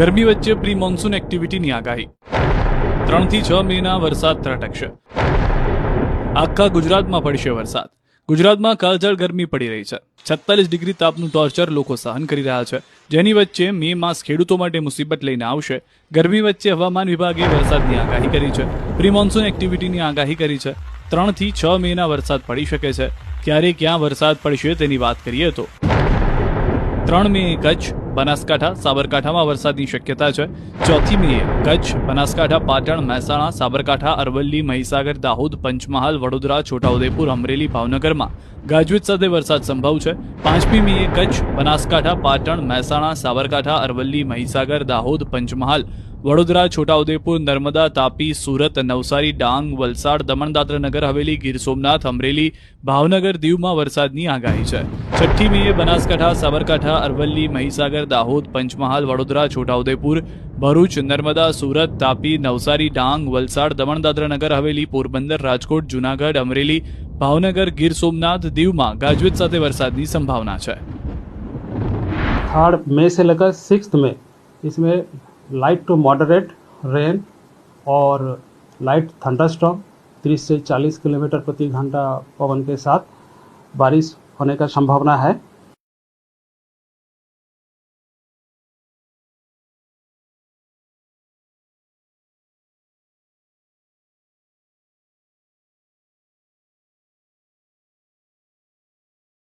ગરમી વચ્ચે pre monsoon એક્ટિવિટીની આગાહી. ત્રણથી છ મેના વરસાદ ત્રટકશે. આખા ગુજરાતમાં પડશે વરસાદ. ગુજરાતમાં કાળઝાળ ગરમી પડી રહી છે. છત્તાલીસ ડિગ્રી તાપનું ટોર્ચર લોકો સહન કરી રહ્યા છે. જેની વચ્ચે મે માસ ખેડૂતો માટે મુસીબત લઈને આવશે. ગરમી વચ્ચે હવામાન વિભાગે વરસાદની આગાહી કરી છે. પ્રી મોન્સૂન એક્ટિવિટીની આગાહી કરી છે. ત્રણથી છ મેના વરસાદ પડી શકે છે. ક્યારે ક્યાં વરસાદ પડશે તેની વાત કરીએ તો. ત્રણ મે કચ્છ બનાસકાંઠા, સાબરકાંઠામાં વરસાદની શક્યતા છે. ચોથી મીએ કચ્છ, બનાસકાંઠા, પાટણ, મહેસાણા, સાબરકાંઠા, અરવલ્લી, મહીસાગર, દાહોદ, પંચમહાલ, વડોદરા, છોટાઉદેપુર, અમરેલી, ભાવનગરમાં ગાજવીજ સાથે વરસાદ સંભવ છે. પાંચમી મીએ કચ્છ, બનાસકાંઠા, પાટણ, મહેસાણા, સાબરકાંઠા, અરવલ્લી, મહીસાગર, દાહોદ, પંચમહાલ વડોદરા છોટાઉદેપુર નર્મદા તાપી સુરત નવસારી ડાંગ વલસાડ દમણ દાદરા નગર હવેલી ગીર સોમનાથ અમરેલી ભાવનગર દીવમાં વરસાદની આગાહી છે છઠ્ઠી મીએ બનાસકાંઠા સાબરકાંઠા અરવલ્લી મહીસાગર દાહોદ પંચમહાલ વડોદરા છોટાઉદેપુર ભરૂચ નર્મદા સુરત તાપી નવસારી ડાંગ વલસાડ દમણ દાદરા નગર હવેલી પોરબંદર રાજકોટ જૂનાગઢ અમરેલી ભાવનગર ગીર સોમનાથ દીવમાં ગાજવીજ સાથે વરસાદની સંભાવના છે थर्ड मई से लेकर सिक्स मई इसमें लाइट टू मॉडरेट रेन और लाइट थंडरस्टॉम 30 से 40 किलोमीटर प्रति घंटा पवन के साथ बारिश होने का संभावना है।